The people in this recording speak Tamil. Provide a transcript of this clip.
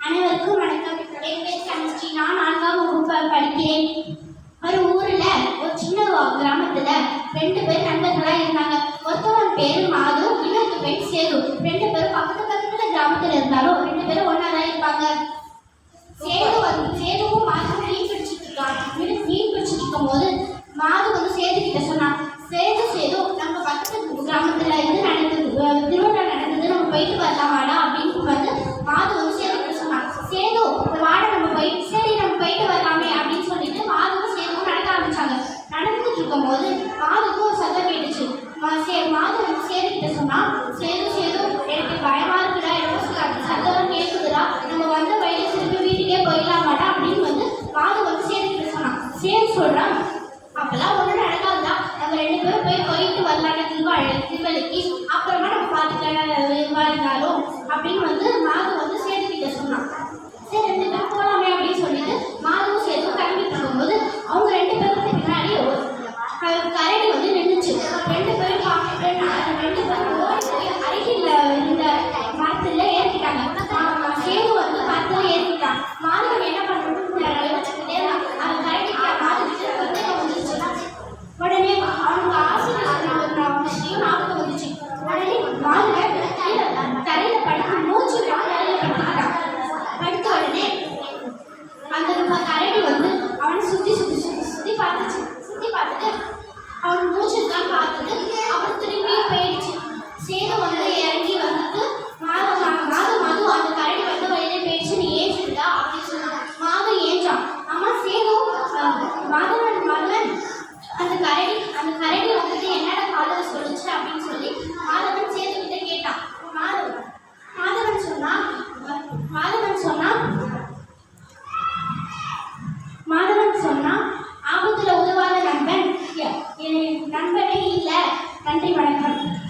அனைவருக்கும் வணக்கம். என் பேர் சமஸ்ரீ நான் நான்காம் வகுப்பு படிக்கிறேன். ஒரு ஊர்ல ஒரு சின்ன கிராமத்துல ரெண்டு பேர் நண்பர்களா இருந்தாங்க. ஒருத்தவன் பேரு மாது இன்னொரு பேர் சேது. ரெண்டு பேரும் பக்கத்து பக்கத்துல கிராமத்துல இருந்தாலும் ரெண்டு பேரும் ஒண்ணா தான் இருப்பாங்க. சேது வந்து சேதுவும் மாது மீன் பிடிச்சிட்டு இருக்கான் மீன் மீன் பிடிச்சிட்டு இருக்கும்போது மாது வந்து சேது கிட்ட சொன்னான் சேது சேது நம்ம பக்கத்து கிராமத்துல இருந்து நடந்தது அஹ் திருவிழா நடந்தது நம்ம போயிட்டு வரலாமாடா அப்படின்னு வந்து மாது வந்து சேது கிட்ட சொன்னான் சேது வாட நம்ம போயிட்டு சரி நம்ம போயிட்டு வரலாமே அப்படின்னு சொல்லிட்டு மாதுவும் சேதுவும் நடக்க ஆரம்பிச்சாங்க நடந்துட்டு இருக்கும்போது மாதுக்கும் ஒரு சத்தம் கேட்டுச்சு. சே மாது வந்து சேது கிட்ட சொன்னா சேது சேது எனக்கு பயமா இருக்குடா எனக்கு ச- சத்தம் கேட்குதுடா நம்ம வந்த வழியில திருப்பி வீட்டுக்கே போயிடலாம் மாட்டா அப்படின்னு வந்து மாது வந்து சேது கிட்ட சொன்னான் சேது சொல்றான் அப்பெல்லாம் ஒன்றும் நடக்காதுடா. நம்ம ரெண்டு பேரும் போய் போயிட்டு வரலாம்டா திருவாழ் திருவள்ளிக்கு அப்புறமா நம்ம பார்த்துக்கலாம் எதுவாக இருந்தாலும் அப்படின்னு வந்து மாது கரடி வந்து நின்றுச்சு ரெண்டு ரெண்டு பார்த்தது. தான் திரும்பி போயிடுச்சு. சேது வந்து இறங்கி வந்துட்டு மாத மா- மாத மாது அந்த கரடி வந்து வழியிலே போயிடுச்சு. நீ ஏஞ்சிருடா அப்படின்னு சொன்னான் மாத ஏஞ்சான் ஆமா சேது மாதவன் மாதவன் அந்த கரடி அந்த கரடி வந்துட்டு என்னடா காதல சொல்லுச்சு அப்படின்னு சொல்லி மாதவன் சேது கிட்ட கேட்டான் மாதவன் மாதவன் சொன்னா மாதவன் சொன்னா மாதவன் சொன்னா ஆபத்துல உதவாத நண்பன் எ- என் நண்பனே இல்ல நன்றி வணக்கம்.